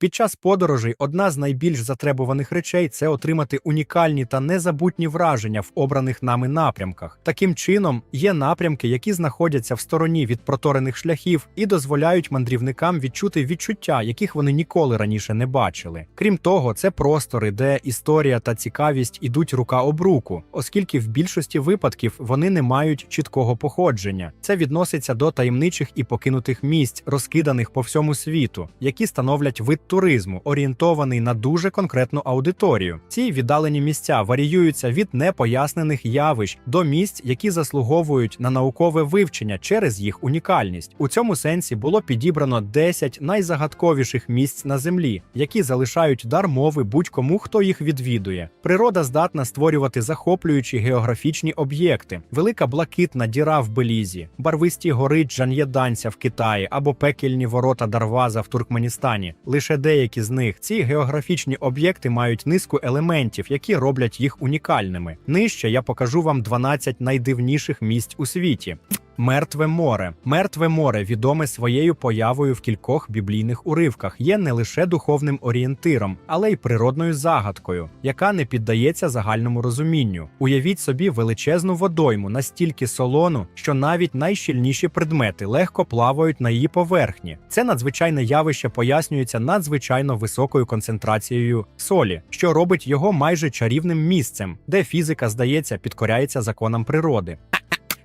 Під час подорожей одна з найбільш затребуваних речей це отримати унікальні та незабутні враження в обраних нами напрямках. Таким чином, є напрямки, які знаходяться в стороні від проторених шляхів і дозволяють мандрівникам відчути відчуття, яких вони ніколи раніше не бачили. Крім того, це простори, де історія та цікавість ідуть рука об руку, оскільки в більшості випадків вони не мають чіткого походження. Це відноситься до таємничих і покинутих місць, розкиданих по всьому світу, які становлять вид туризму, орієнтований на дуже конкретну аудиторію. Ці віддалені місця варіюються від непояснених явищ до місць, які заслуговують на наукове вивчення через їх унікальність. У цьому сенсі було підібрано 10 найзагадковіших місць на землі, які залишають дар мови будь-кому, хто їх відвідує. Природа здатна створювати захоплюючі географічні об'єкти, велика блакитна діра в Белізі, барвисті гори Джан'єданця в Китаї або пекельні ворота Дарваза в Туркменістані. Лише деякі з них ці географічні об'єкти мають низку елементів, які роблять їх унікальними. Нижче я покажу вам 12 найдивніших місць у світі. Мертве море. Мертве море, відоме своєю появою в кількох біблійних уривках, є не лише духовним орієнтиром, але й природною загадкою, яка не піддається загальному розумінню. Уявіть собі величезну водойму, настільки солону, що навіть найщільніші предмети легко плавають на її поверхні. Це надзвичайне явище пояснюється надзвичайно високою концентрацією солі, що робить його майже чарівним місцем, де фізика, здається, підкоряється законам природи.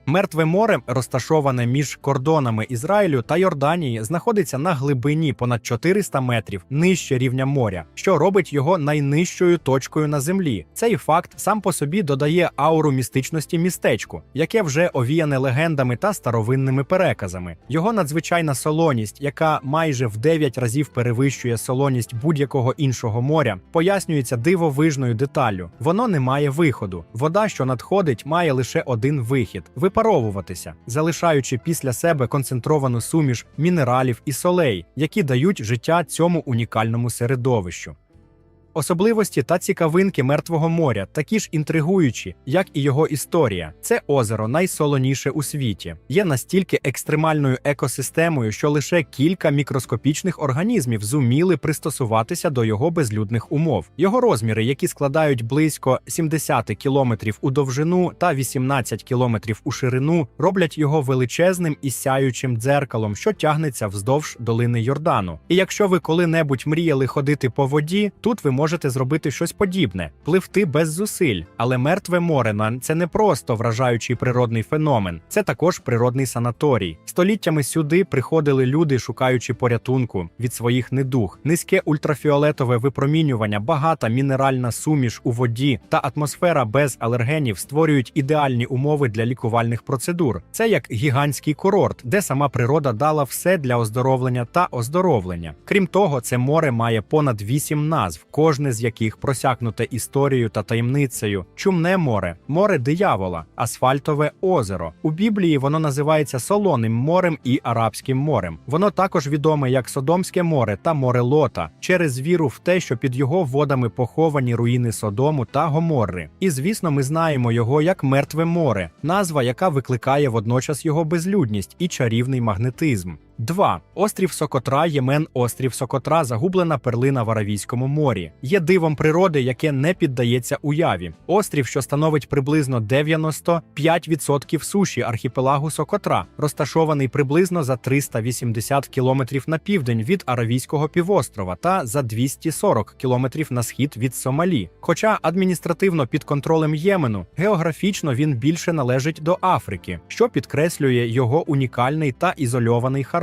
Мертве море, розташоване між кордонами Ізраїлю та Йорданії, знаходиться на глибині понад 400 метрів нижче рівня моря, що робить його найнижчою точкою на землі. Цей факт сам по собі додає ауру містичності містечку, яке вже овіяне легендами та старовинними переказами. Його надзвичайна солоність, яка майже в 9 разів перевищує солоність будь-якого іншого моря, пояснюється дивовижною деталлю. Воно не має виходу. Вода, що надходить, має лише один вихід випаровуватися, залишаючи після себе концентровану суміш мінералів і солей, які дають життя цьому унікальному середовищу. Особливості та цікавинки Мертвого моря такі ж інтригуючі, як і його історія. Це озеро найсолоніше у світі, є настільки екстремальною екосистемою, що лише кілька мікроскопічних організмів зуміли пристосуватися до його безлюдних умов. Його розміри, які складають близько 70 кілометрів у довжину та 18 кілометрів у ширину, роблять його величезним і сяючим дзеркалом, що тягнеться вздовж долини Йордану. І якщо ви коли-небудь мріяли ходити по воді, тут ви можете зробити щось подібне, пливти без зусиль. Але мертве море на- це не просто вражаючий природний феномен, це також природний санаторій. Століттями сюди приходили люди, шукаючи порятунку від своїх недуг, низьке ультрафіолетове випромінювання, багата мінеральна суміш у воді та атмосфера без алергенів створюють ідеальні умови для лікувальних процедур. Це як гігантський курорт, де сама природа дала все для оздоровлення та оздоровлення. Крім того, це море має понад вісім назв, кожне з яких просякнуте історією та таємницею. Чумне море, море диявола, асфальтове озеро. У Біблії воно називається Солоним морем і Арабським морем. Воно також відоме як Содомське море та море Лота через віру в те, що під його водами поховані руїни Содому та Гоморри. І звісно, ми знаємо його як Мертве море, назва, яка викликає водночас його безлюдність і чарівний магнетизм. 2. Острів Сокотра, Ємен, острів Сокотра, загублена перлина в Аравійському морі. Є дивом природи, яке не піддається уяві. Острів, що становить приблизно 95% суші архіпелагу Сокотра, розташований приблизно за 380 кілометрів на південь від Аравійського півострова та за 240 кілометрів на схід від Сомалі. Хоча адміністративно під контролем Ємену, географічно він більше належить до Африки, що підкреслює його унікальний та ізольований характер.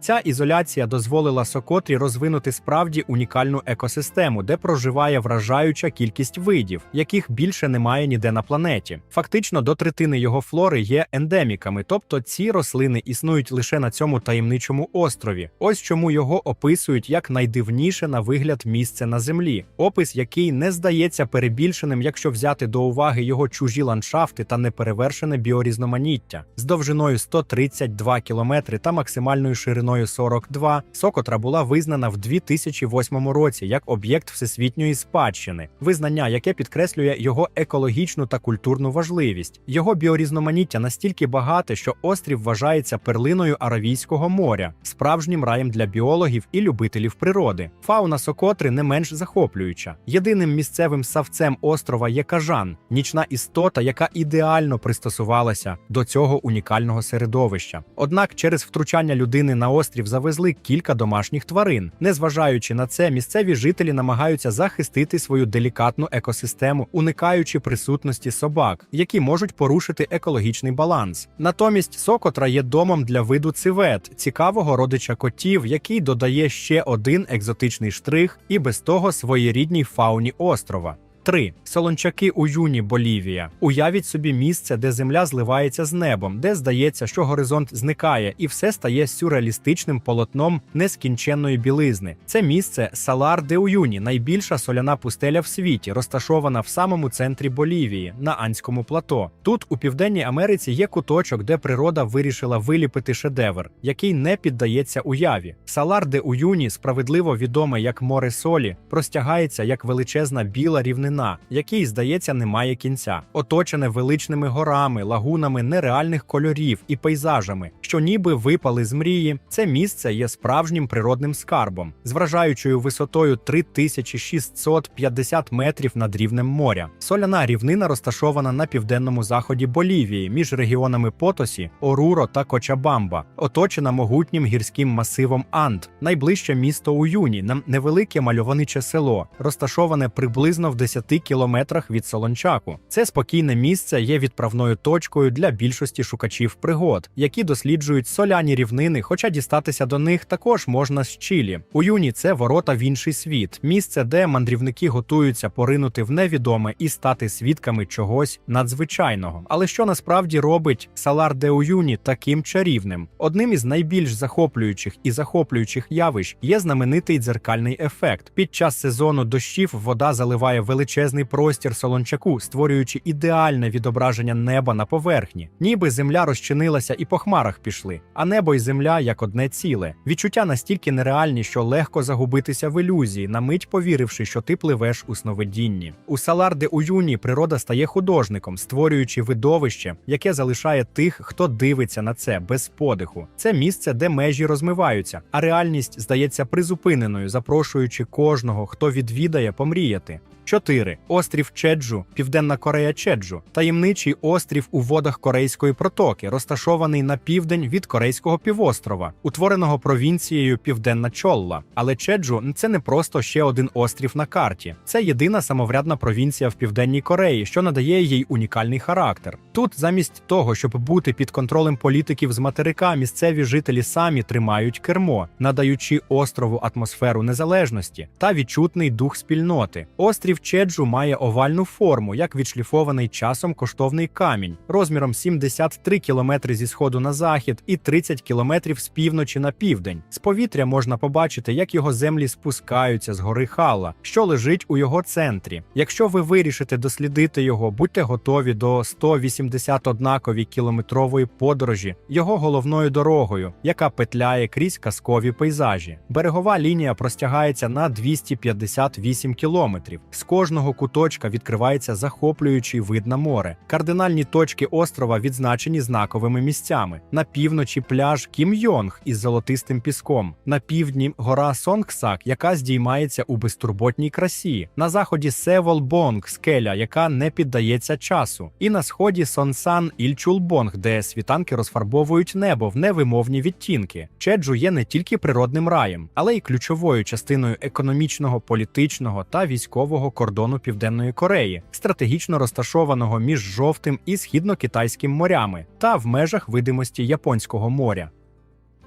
Ця ізоляція дозволила Сокотрі розвинути справді унікальну екосистему, де проживає вражаюча кількість видів, яких більше немає ніде на планеті. Фактично, до третини його флори є ендеміками, тобто ці рослини існують лише на цьому таємничому острові. Ось чому його описують як найдивніше на вигляд місце на землі, опис, який не здається перебільшеним, якщо взяти до уваги його чужі ландшафти та неперевершене біорізноманіття з довжиною 132 кілометри та максимальною шириною 42, Сокотра була визнана в 2008 році як об'єкт всесвітньої спадщини, визнання, яке підкреслює його екологічну та культурну важливість. Його біорізноманіття настільки багате, що острів вважається перлиною Аравійського моря, справжнім раєм для біологів і любителів природи. Фауна Сокотри не менш захоплююча. Єдиним місцевим савцем острова є кажан, нічна істота, яка ідеально пристосувалася до цього унікального середовища. Однак через втручання людини на острів завезли кілька домашніх тварин. Незважаючи на це, місцеві жителі намагаються захистити свою делікатну екосистему, уникаючи присутності собак, які можуть порушити екологічний баланс. Натомість Сокотра є домом для виду цивет, цікавого родича котів, який додає ще один екзотичний штрих і без того своєрідній фауні острова. 3. Солончаки у юні Болівія. Уявіть собі місце, де земля зливається з небом, де здається, що горизонт зникає, і все стає сюрреалістичним полотном нескінченної білизни. Це місце Салар де Уюні, найбільша соляна пустеля в світі, розташована в самому центрі Болівії на Анському плато. Тут, у південній Америці, є куточок, де природа вирішила виліпити шедевр, який не піддається уяві. Салар де Уюні, справедливо відоме як море солі, простягається як величезна біла рівнина, якій, здається, немає кінця, оточене величними горами, лагунами нереальних кольорів і пейзажами, що ніби випали з мрії. Це місце є справжнім природним скарбом з вражаючою висотою 3650 метрів над рівнем моря. Соляна рівнина розташована на південному заході Болівії між регіонами Потосі, Оруро та Кочабамба, оточена могутнім гірським масивом Анд, найближче місто Уюні, нам невелике мальовниче село, розташоване приблизно в 10 кілометрах від Солончаку. Це спокійне місце є відправною точкою для більшості шукачів пригод, які досліджують соляні рівнини, хоча дістатися до них також можна з Чилі. Уюні це ворота в інший світ, місце, де мандрівники готуються поринути в невідоме і стати свідками чогось надзвичайного. Але що насправді робить Салар де Уюні таким чарівним? Одним із найбільш захоплюючих і захоплюючих явищ є знаменитий дзеркальний ефект. Під час сезону дощів вода заливає величезний простір солончаку, створюючи ідеальне відображення неба на поверхні, ніби земля розчинилася і по хмарах пішли, а небо і земля як одне ціле. Відчуття настільки нереальні, що легко загубитися в ілюзії, на мить повіривши, що ти пливеш у сновидінні. У Салар де Уюні природа стає художником, створюючи видовище, яке залишає тих, хто дивиться на це без подиху. Це місце, де межі розмиваються, а реальність здається призупиненою, запрошуючи кожного, хто відвідає, помріяти. 4. Острів Чеджу, Південна Корея Чеджу, таємничий острів у водах Корейської протоки, розташований на південь від Корейського півострова, утвореного провінцією Південна Чолла. Але Чеджу це не просто ще один острів на карті. Це єдина самоврядна провінція в Південній Кореї, що надає їй унікальний характер. Тут, замість того, щоб бути під контролем політиків з материка, місцеві жителі самі тримають кермо, надаючи острову атмосферу незалежності та відчутний дух спільноти. Острів Чеджу має овальну форму, як відшліфований часом коштовний камінь, розміром 73 кілометри зі сходу на захід і 30 кілометрів з півночі на південь. З повітря можна побачити, як його землі спускаються з гори Хала, що лежить у його центрі. Якщо ви вирішите дослідити його, будьте готові до 180 однакові кілометрової подорожі його головною дорогою, яка петляє крізь казкові пейзажі. Берегова лінія простягається на 258 кілометрів. Кожного куточка відкривається захоплюючий вид на море. Кардинальні точки острова відзначені знаковими місцями. На півночі пляж Кім Йонг із золотистим піском, на півдні гора Сонгсак, яка здіймається у безтурботній красі, на заході Севол Бонг, скеля, яка не піддається часу, і на сході Сонсан Ільчулбонг, де світанки розфарбовують небо в невимовні відтінки. Чеджу є не тільки природним раєм, але й ключовою частиною економічного, політичного та військового кордону Південної Кореї, стратегічно розташованого між жовтим і східно-китайським морями та в межах видимості Японського моря.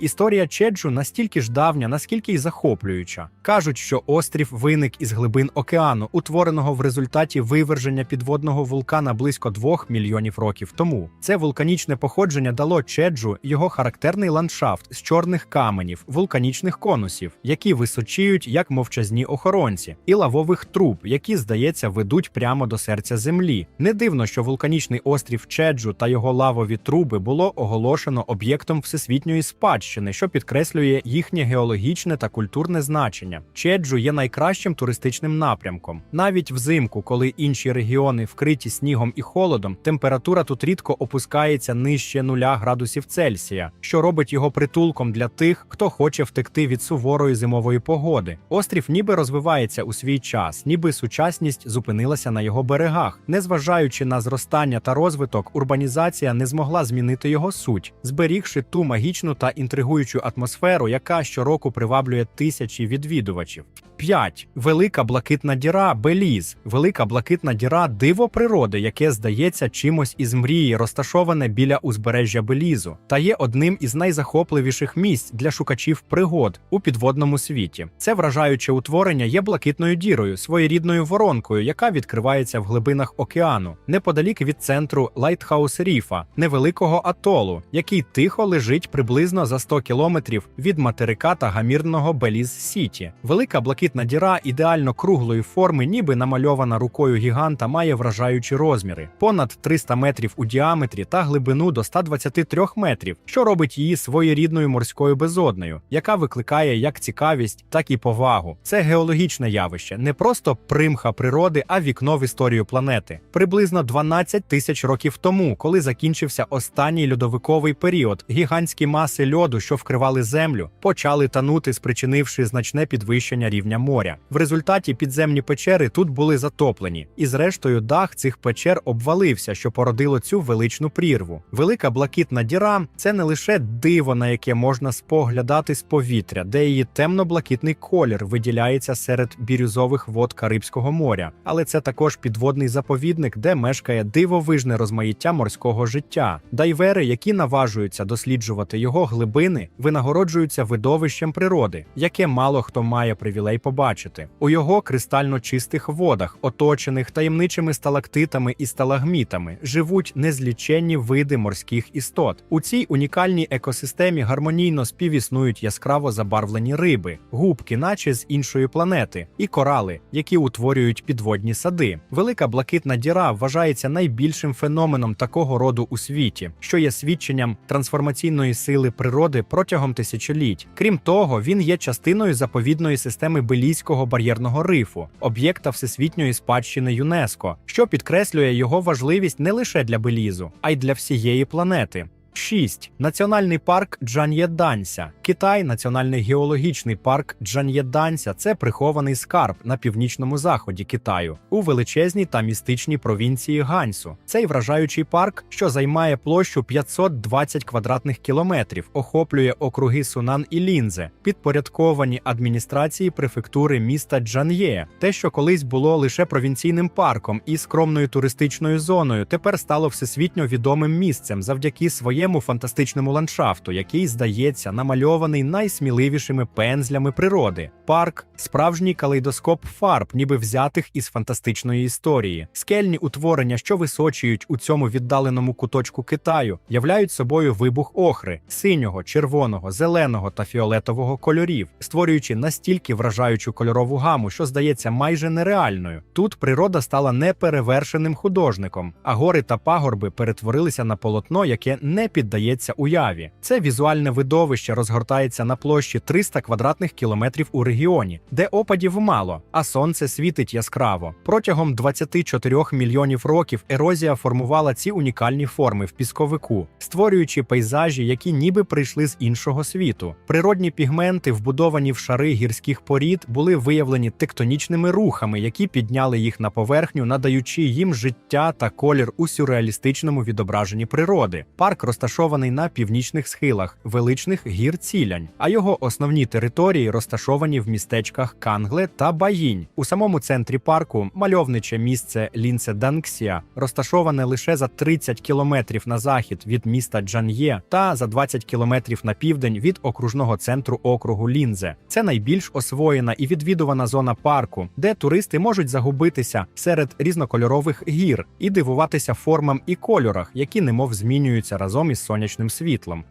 Історія Чеджу настільки ж давня, наскільки й захоплююча. Кажуть, що острів виник із глибин океану, утвореного в результаті виверження підводного вулкана близько двох мільйонів років тому. Це вулканічне походження дало Чеджу його характерний ландшафт з чорних каменів, вулканічних конусів, які височіють як мовчазні охоронці, і лавових труб, які, здається, ведуть прямо до серця землі. Не дивно, що вулканічний острів Чеджу та його лавові труби було оголошено об'єктом всесвітньої спадщини спадщини, що підкреслює їхнє геологічне та культурне значення. Чеджу є найкращим туристичним напрямком. Навіть взимку, коли інші регіони вкриті снігом і холодом, температура тут рідко опускається нижче нуля градусів Цельсія, що робить його притулком для тих, хто хоче втекти від суворої зимової погоди. Острів ніби розвивається у свій час, ніби сучасність зупинилася на його берегах. Незважаючи на зростання та розвиток, урбанізація не змогла змінити його суть, зберігши ту магічну та інтригуючу атмосферу, яка щороку приваблює тисячі відвідувачів. 5. Велика блакитна діра Беліз. Велика блакитна діра диво природи, яке здається чимось із мрії, розташоване біля узбережжя Белізу, та є одним із найзахопливіших місць для шукачів пригод у підводному світі. Це вражаюче утворення є блакитною дірою, своєрідною воронкою, яка відкривається в глибинах океану, неподалік від центру Лайтхаус Ріфа, невеликого атолу, який тихо лежить приблизно за 100 кілометрів від материка та гамірного Беліз Сіті. Велика блакитна діра ідеально круглої форми, ніби намальована рукою гіганта, має вражаючі розміри понад 300 метрів у діаметрі та глибину до 123 метрів, що робить її своєрідною морською безоднею, яка викликає як цікавість, так і повагу. Це геологічне явище, не просто примха природи, а вікно в історію планети. Приблизно 12 тисяч років тому, коли закінчився останній льодовиковий період, гігантські маси льоду, що вкривали землю, почали танути, спричинивши значне підвищення рівня моря. В результаті підземні печери тут були затоплені, і зрештою дах цих печер обвалився, що породило цю величну прірву. Велика блакитна діра це не лише диво, на яке можна споглядати з повітря, де її темно-блакитний колір виділяється серед бірюзових вод Карибського моря, але це також підводний заповідник, де мешкає дивовижне розмаїття морського життя. Дайвери, які наважуються досліджувати його глибини, винагороджуються видовищем природи, яке мало хто має привілей побачити. У його кристально чистих водах, оточених таємничими сталактитами і сталагмітами, живуть незліченні види морських істот. У цій унікальній екосистемі гармонійно співіснують яскраво забарвлені риби, губки, наче з іншої планети, і корали, які утворюють підводні сади. Велика блакитна діра вважається найбільшим феноменом такого роду у світі, що є свідченням трансформаційної сили природи протягом тисячоліть. Крім того, він є частиною заповідної системи Белійського бар'єрного рифу, об'єкта всесвітньої спадщини ЮНЕСКО, що підкреслює його важливість не лише для Белізу, а й для всієї планети. 6. Національний парк Джан'єданся. Китай, Національний геологічний парк Джан'єданся – це прихований скарб на північному заході Китаю у величезній та містичній провінції Ганьсу. Цей вражаючий парк, що займає площу 520 квадратних кілометрів, охоплює округи Сунан і Лінзе, підпорядковані адміністрації префектури міста Джан'є. Те, що колись було лише провінційним парком і скромною туристичною зоною, тепер стало всесвітньо відомим місцем завдяки своєму фантастичному ландшафту, який здається намальований найсміливішими пензлями природи. Парк справжній калейдоскоп фарб, ніби взятих із фантастичної історії. Скельні утворення, що височують у цьому віддаленому куточку Китаю, являють собою вибух охри, синього, червоного, зеленого та фіолетового кольорів, створюючи настільки вражаючу кольорову гаму, що здається майже нереальною. Тут природа стала неперевершеним художником, а гори та пагорби перетворилися на полотно, яке не піддається уяві. Це візуальне видовище розгортається на площі 300 квадратних кілометрів у регіоні, де опадів мало, а сонце світить яскраво. Протягом 24 мільйонів років ерозія формувала ці унікальні форми в пісковику, створюючи пейзажі, які ніби прийшли з іншого світу. Природні пігменти, вбудовані в шари гірських порід, були виявлені тектонічними рухами, які підняли їх на поверхню, надаючи їм життя та колір у сюрреалістичному відображенні природи. Парк розташований на північних схилах величних гір Цілянь, а його основні території розташовані в містечках Кангле та Баїнь. У самому центрі парку мальовниче місце Лінце Данксія розташоване лише за 30 кілометрів на захід від міста Джан'є та за 20 кілометрів на південь від окружного центру округу Лінзе. Це найбільш освоєна і відвідувана зона парку, де туристи можуть загубитися серед різнокольорових гір і дивуватися формам і кольорах, які немов змінюються разом із сонячним світлом.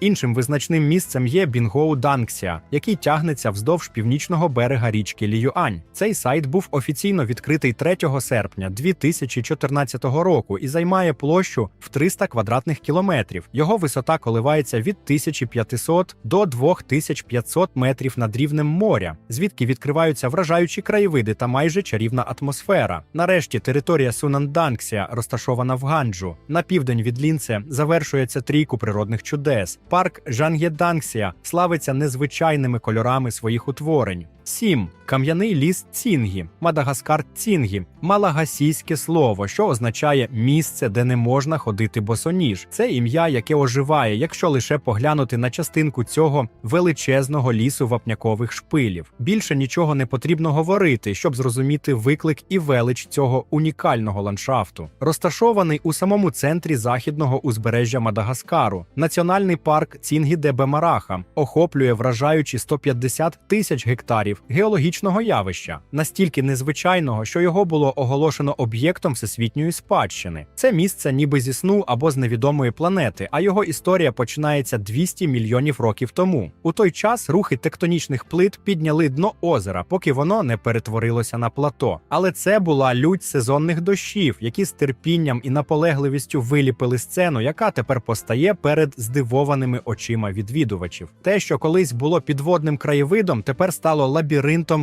Іншим визначним місцем є Бінгоу Данксія, який тягнеться вздовж північного берега річки Ліюань. Цей сайт був офіційно відкритий 3 серпня 2014 року і займає площу в 300 квадратних кілометрів. Його висота коливається від 1500 до 2500 метрів над рівнем моря, звідки відкриваються вражаючі краєвиди та майже чарівна атмосфера. Нарешті територія Сунанданксія, розташована в Ганджу. На південь від Лінце завершується трійку природних чудес. Парк Жангєданксія славиться незвичайними кольорами своїх утворень. 7. Кам'яний ліс Цінгі, Мадагаскар Цінгі, малагасійське слово, що означає місце, де не можна ходити босоніж. Це ім'я, яке оживає, якщо лише поглянути на частинку цього величезного лісу вапнякових шпилів. Більше нічого не потрібно говорити, щоб зрозуміти виклик і велич цього унікального ландшафту. Розташований у самому центрі західного узбережжя Мадагаскару. Національний парк Цінгі де Бемараха охоплює вражаючі 150 тисяч гектарів геологічного явища, настільки незвичайного, що його було оголошено об'єктом всесвітньої спадщини. Це місце ніби зі сну або з невідомої планети, а його історія починається 200 мільйонів років тому. У той час рухи тектонічних плит підняли дно озера, поки воно не перетворилося на плато. Але це була лють сезонних дощів, які з терпінням і наполегливістю виліпили сцену, яка тепер постає перед здивованими очима відвідувачів. Те, що колись було підводним краєвидом, тепер стало лабіринтом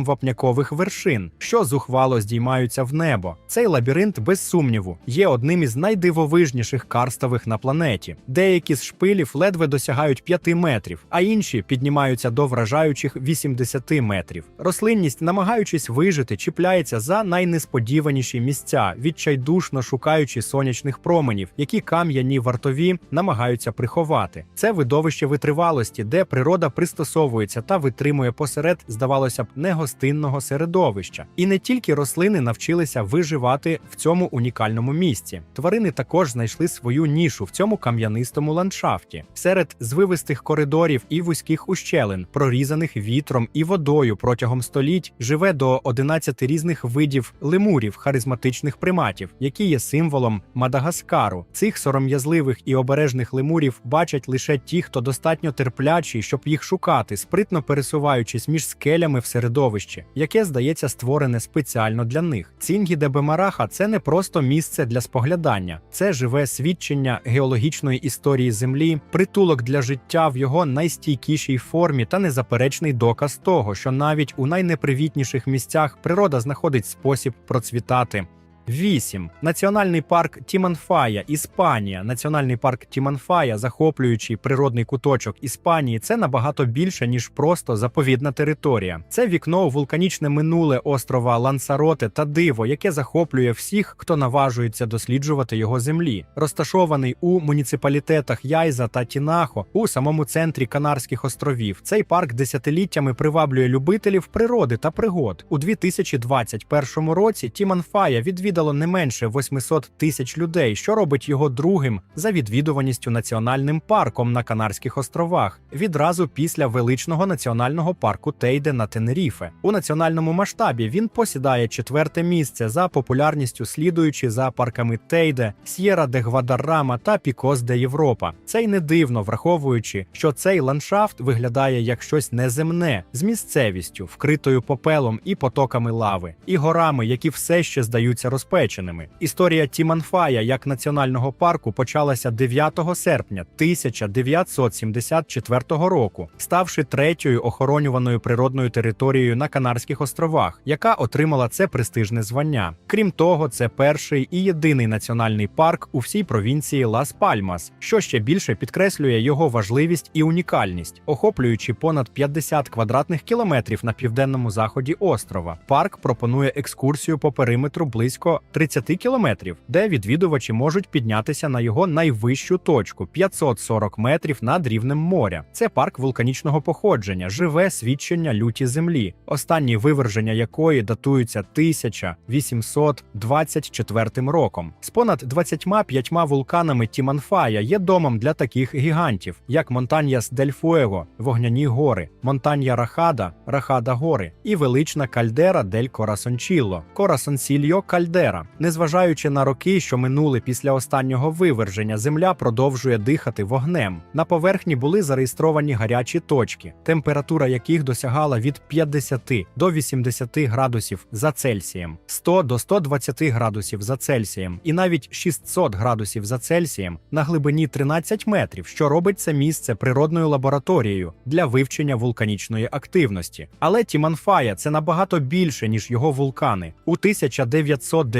вапнякових вершин, що зухвало здіймаються в небо. Цей лабіринт, без сумніву, є одним із найдивовижніших карстових на планеті. Деякі з шпилів ледве досягають 5 метрів, а інші піднімаються до вражаючих 80 метрів. Рослинність, намагаючись вижити, чіпляється за найнесподіваніші місця, відчайдушно шукаючи сонячних променів, які кам'яні вартові намагаються приховати. Це видовище витривалості, де природа пристосовується та витримує посеред, здавалося б, негостинного середовища. І не тільки рослини навчилися виживати в цьому унікальному місці. Тварини також знайшли свою нішу в цьому кам'янистому ландшафті. Серед звивистих коридорів і вузьких ущелин, прорізаних вітром і водою протягом століть, живе до 11 різних видів лемурів, харизматичних приматів, які є символом Мадагаскару. Цих сором'язливих і обережних лемурів бачать лише ті, хто достатньо терплячий, щоб їх шукати, спритно пересуваючись між скелями в середовищі, яке здається створене спеціально для них. Цінгі де Бемараха це не просто місце для споглядання, це живе свідчення геологічної історії Землі, притулок для життя в його найстійкішій формі та незаперечний доказ того, що навіть у найнепривітніших місцях природа знаходить спосіб процвітати. 8. Національний парк Тіманфая, Іспанія. Національний парк Тіманфая, захоплюючий природний куточок Іспанії, це набагато більше ніж просто заповідна територія. Це вікно у вулканічне минуле острова Лансароте та диво, яке захоплює всіх, хто наважується досліджувати його землі. Розташований у муніципалітетах Яйза та Тінахо у самому центрі Канарських островів. Цей парк десятиліттями приваблює любителів природи та пригод. У 2021 році Тіманфая відвідав відвідало не менше 800 тисяч людей, що робить його другим за відвідуваністю національним парком на Канарських островах, відразу після величного національного парку Тейде на Тенеріфе. У національному масштабі він посідає четверте місце за популярністю, слідуючи за парками Тейде, С'єра де Гвадаррама та Пікос де Європа. Це й не дивно, враховуючи, що цей ландшафт виглядає як щось неземне з місцевістю, вкритою попелом і потоками лави, і горами, які все ще здаються розпочатими розпеченими. Історія Тіманфая як національного парку почалася 9 серпня 1974 року, ставши третьою охоронюваною природною територією на Канарських островах, яка отримала це престижне звання. Крім того, це перший і єдиний національний парк у всій провінції Лас Пальмас, що ще більше підкреслює його важливість і унікальність, охоплюючи понад 50 квадратних кілометрів на південному заході острова. Парк пропонує екскурсію по периметру близько 30 кілометрів, де відвідувачі можуть піднятися на його найвищу точку 540 метрів над рівнем моря. Це парк вулканічного походження, живе свідчення люті землі, останні виверження якої датуються 1824 роком. З понад 25 вулканами Тіманфая є домом для таких гігантів, як Монтаньяс дель Фуего, Вогняні гори, Монтанья Рахада, Рахада гори і велична кальдера дель Корасончілло, Корасонсільо Кальдера. Кальдера. Незважаючи на роки, що минули після останнього виверження, земля продовжує дихати вогнем. На поверхні були зареєстровані гарячі точки, температура яких досягала від 50 до 80 градусів за Цельсієм, 100 до 120 градусів за Цельсієм і навіть 600 градусів за Цельсієм на глибині 13 метрів, що робить це місце природною лабораторією для вивчення вулканічної активності. Але Тіманфая це набагато більше, ніж його вулкани. У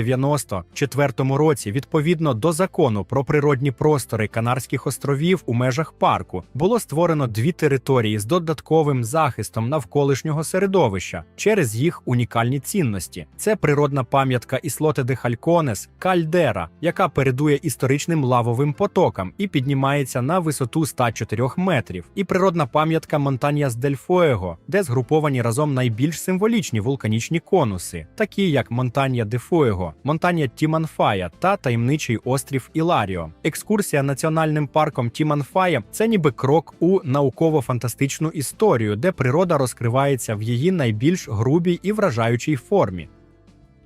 1994 році, відповідно до закону про природні простори Канарських островів у межах парку, було створено дві території з додатковим захистом навколишнього середовища через їх унікальні цінності. Це природна пам'ятка Іслоте де Хальконес Кальдера, яка передує історичним лавовим потокам і піднімається на висоту 104 метрів, і природна пам'ятка Монтаньяс дель Фуего, де згруповані разом найбільш символічні вулканічні конуси, такі як Монтанья де Фуего, Монтанья Тіманфая та таємничий острів Іларіо. Екскурсія національним парком Тіманфая це ніби крок у науково-фантастичну історію, де природа розкривається в її найбільш грубій і вражаючій формі.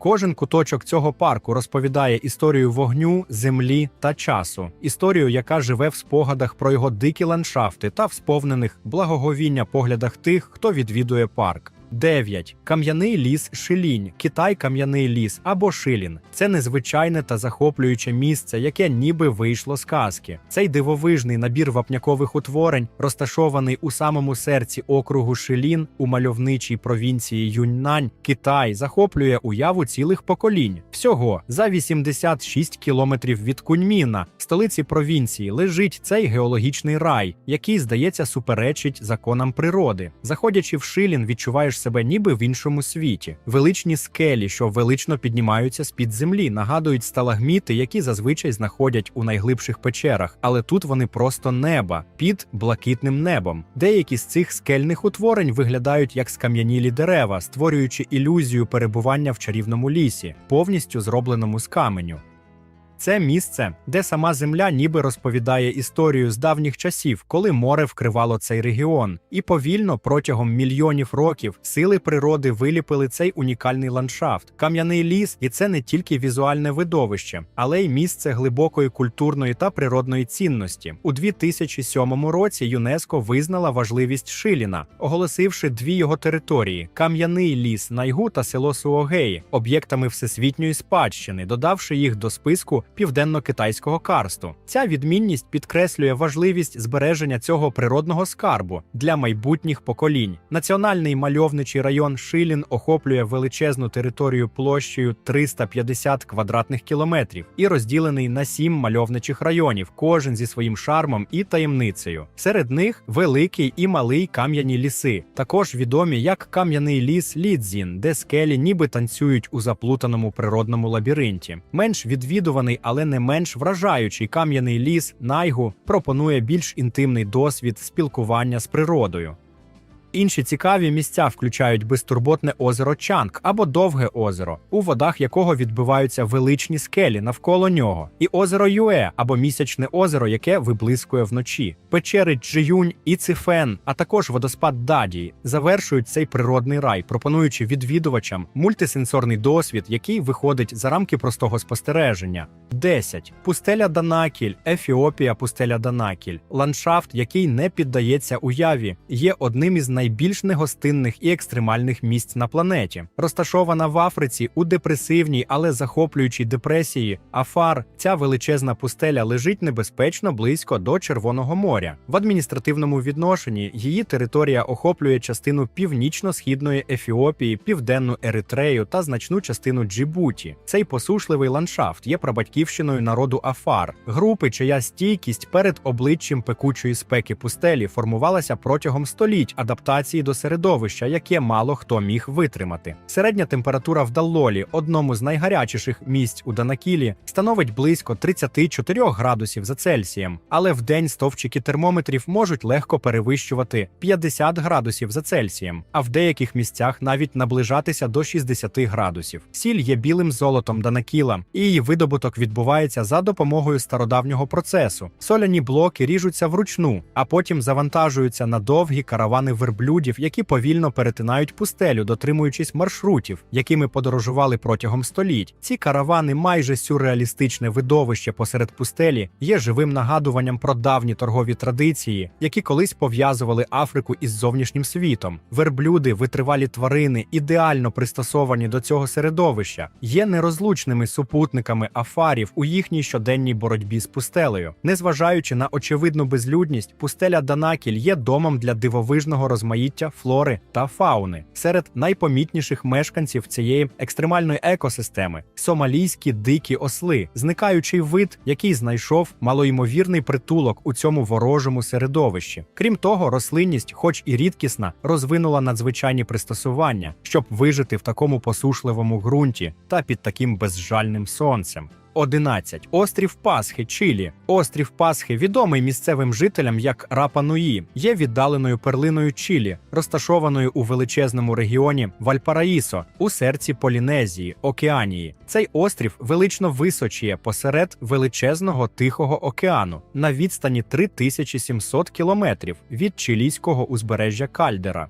Кожен куточок цього парку розповідає історію вогню, землі та часу, історію, яка живе в спогадах про його дикі ландшафти та в сповнених благоговіння поглядах тих, хто відвідує парк. 9. Кам'яний ліс Шилінь, Китай кам'яний ліс або Шилін. Це незвичайне та захоплююче місце, яке ніби вийшло з казки. Цей дивовижний набір вапнякових утворень, розташований у самому серці округу Шилін у мальовничій провінції Юньнань, Китай, захоплює уяву цілих поколінь. Всього за 86 кілометрів від Куньміна, столиці провінції, лежить цей геологічний рай, який, здається, суперечить законам природи. Заходячи в Шилін, відчуваєш себе ніби в іншому світі. Величні скелі, що велично піднімаються з під землі, нагадують сталагміти, які зазвичай знаходять у найглибших печерах, але тут вони просто неба під блакитним небом. Деякі з цих скельних утворень виглядають як скам'янілі дерева, створюючи ілюзію перебування в чарівному лісі, повністю зробленому з каменю. Це місце, де сама земля ніби розповідає історію з давніх часів, коли море вкривало цей регіон, і повільно протягом мільйонів років сили природи виліпили цей унікальний ландшафт. Кам'яний ліс, і це не тільки візуальне видовище, але й місце глибокої культурної та природної цінності. У 2007 році ЮНЕСКО визнала важливість Шиліна, оголосивши дві його території: Кам'яний ліс Найгу та село Суогеї, об'єктами всесвітньої спадщини, додавши їх до списку південно-китайського карсту. Ця відмінність підкреслює важливість збереження цього природного скарбу для майбутніх поколінь. Національний мальовничий район Шилін охоплює величезну територію площею 350 квадратних кілометрів і розділений на сім мальовничих районів, кожен зі своїм шармом і таємницею. Серед них великий і малий кам'яні ліси, також відомі як кам'яний ліс Лідзін, де скелі ніби танцюють у заплутаному природному лабіринті. Менш відвідуваний але не менш вражаючий кам'яний ліс Найгу пропонує більш інтимний досвід спілкування з природою. Інші цікаві місця включають безтурботне озеро Чанг або Довге озеро, у водах якого відбиваються величні скелі навколо нього, і озеро Юе або місячне озеро, яке виблискує вночі. Печери Джиюнь і Цифен, а також водоспад Даді завершують цей природний рай, пропонуючи відвідувачам мультисенсорний досвід, який виходить за рамки простого спостереження. 10. Пустеля Данакіль, Ефіопія, пустеля Данакіль, ландшафт, який не піддається уяві, є одним із найбільш негостинних і екстремальних місць на планеті. Розташована в Африці у депресивній, але захоплюючій депресії, Афар, ця величезна пустеля лежить небезпечно близько до Червоного моря. В адміністративному відношенні її територія охоплює частину північно-східної Ефіопії, південну Еритрею та значну частину Джибуті. Цей посушливий ландшафт є прабатьківщиною народу Афар, групи, чия стійкість перед обличчям пекучої спеки пустелі формувалася протягом століть адаптації до середовища, яке мало хто міг витримати. Середня температура в Даллолі, одному з найгарячіших місць у Данакілі, становить близько 34 градусів за Цельсієм, але в день стовпчики термометрів можуть легко перевищувати 50 градусів за Цельсієм, а в деяких місцях навіть наближатися до 60 градусів. Сіль є білим золотом Данакіла, і її видобуток відбувається за допомогою стародавнього процесу. Соляні блоки ріжуться вручну, а потім завантажуються на довгі каравани верблюдів верблюдів, які повільно перетинають пустелю, дотримуючись маршрутів, якими подорожували протягом століть. Ці каравани, майже сюрреалістичне видовище посеред пустелі, є живим нагадуванням про давні торгові традиції, які колись пов'язували Африку із зовнішнім світом. Верблюди, витривалі тварини, ідеально пристосовані до цього середовища, є нерозлучними супутниками афарів у їхній щоденній боротьбі з пустелею. Незважаючи на очевидну безлюдність, пустеля Данакіль є домом для дивовижного розмаїття флори та фауни. Серед найпомітніших мешканців цієї екстремальної екосистеми сомалійські дикі осли, зникаючий вид, який знайшов малоймовірний притулок у цьому ворожому середовищі. Крім того, рослинність, хоч і рідкісна, розвинула надзвичайні пристосування, щоб вижити в такому посушливому ґрунті та під таким безжальним сонцем. 11. Острів Пасхи, Чилі. Острів Пасхи, відомий місцевим жителям як Рапа Нуї, є віддаленою перлиною Чилі, розташованою у величезному регіоні Вальпараїсо, у серці Полінезії, Океанії. Цей острів велично височіє посеред величезного Тихого океану на відстані 3700 кілометрів від чилійського узбережжя Кальдера.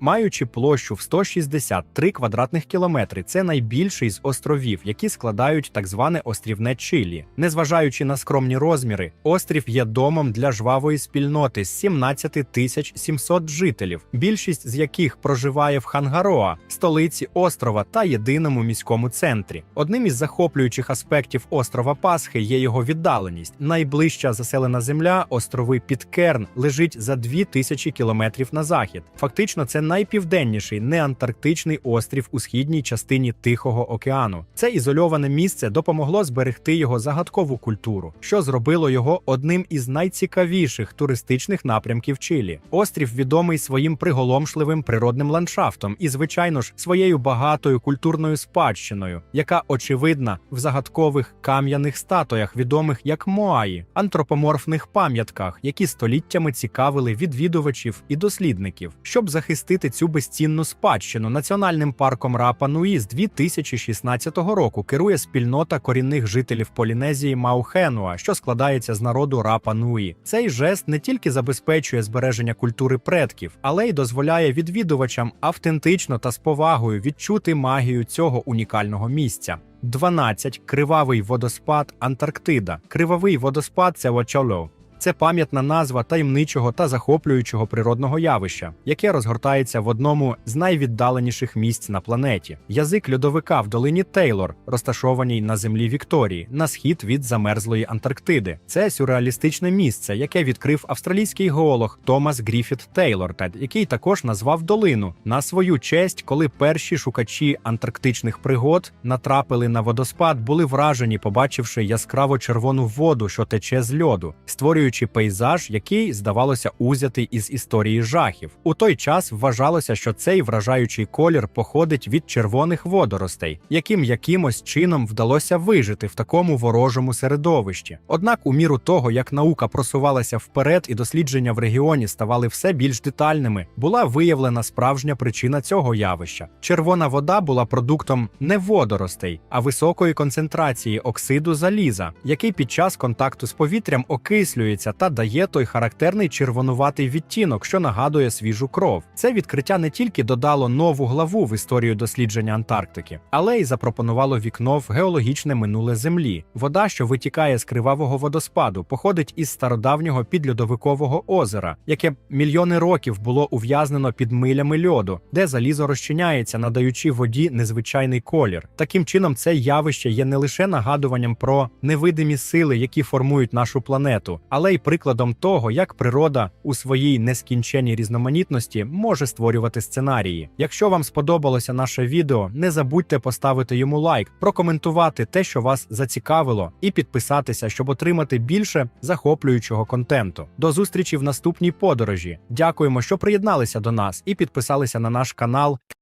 Маючи площу в 163 квадратних кілометри, це найбільший з островів, які складають так зване острівне Чилі. Незважаючи на скромні розміри, острів є домом для жвавої спільноти з 17 тисяч 700 жителів, більшість з яких проживає в Хангароа, столиці острова та єдиному міському центрі. Одним із захоплюючих аспектів острова Пасхи є його віддаленість. Найближча заселена земля, острови Підкерн, лежить за 2000 кілометрів на захід. Фактично, це найпівденніший неантарктичний острів у східній частині Тихого океану. Це ізольоване місце допомогло зберегти його загадкову культуру, що зробило його одним із найцікавіших туристичних напрямків Чилі. Острів відомий своїм приголомшливим природним ландшафтом і, звичайно ж, своєю багатою культурною спадщиною, яка очевидна в загадкових кам'яних статуях, відомих як Моаї, антропоморфних пам'ятках, які століттями цікавили відвідувачів і дослідників, щоб захистити цю безцінну спадщину національним парком Рапа Нуї з 2016 року керує спільнота корінних жителів Полінезії Маухенуа, що складається з народу Рапа Нуї. Цей жест не тільки забезпечує збереження культури предків, але й дозволяє відвідувачам автентично та з повагою відчути магію цього унікального місця. 12. Кривавий водоспад Антарктида. Кривавий водоспад це Вочоло. Це пам'ятна назва таємничого та захоплюючого природного явища, яке розгортається в одному з найвіддаленіших місць на планеті. Язик льодовика в долині Тейлор, розташованій на землі Вікторії, на схід від замерзлої Антарктиди. Це сюрреалістичне місце, яке відкрив австралійський геолог Томас Гріфіт Тейлор, який також назвав долину на свою честь, коли перші шукачі антарктичних пригод натрапили на водоспад, були вражені, побачивши яскраво червону воду, що тече з льоду, створюючи пейзаж, який здавалося узятий із історії жахів. У той час вважалося, що цей вражаючий колір походить від червоних водоростей, яким якимось чином вдалося вижити в такому ворожому середовищі. Однак, у міру того, як наука просувалася вперед і дослідження в регіоні ставали все більш детальними, була виявлена справжня причина цього явища. Червона вода була продуктом не водоростей, а високої концентрації оксиду заліза, який під час контакту з повітрям окислюється та дає той характерний червонуватий відтінок, що нагадує свіжу кров. Це відкриття не тільки додало нову главу в історію дослідження Антарктики, але й запропонувало вікно в геологічне минуле Землі. Вода, що витікає з кривавого водоспаду, походить із стародавнього підльодовикового озера, яке мільйони років було ув'язнено під милями льоду, де залізо розчиняється, надаючи воді незвичайний колір. Таким чином, це явище є не лише нагадуванням про невидимі сили, які формують нашу планету, але й прикладом того, як природа у своїй нескінченній різноманітності може створювати сценарії. Якщо вам сподобалося наше відео, не забудьте поставити йому лайк, прокоментувати те, що вас зацікавило, і підписатися, щоб отримати більше захоплюючого контенту. До зустрічі в наступній подорожі. Дякуємо, що приєдналися до нас і підписалися на наш канал.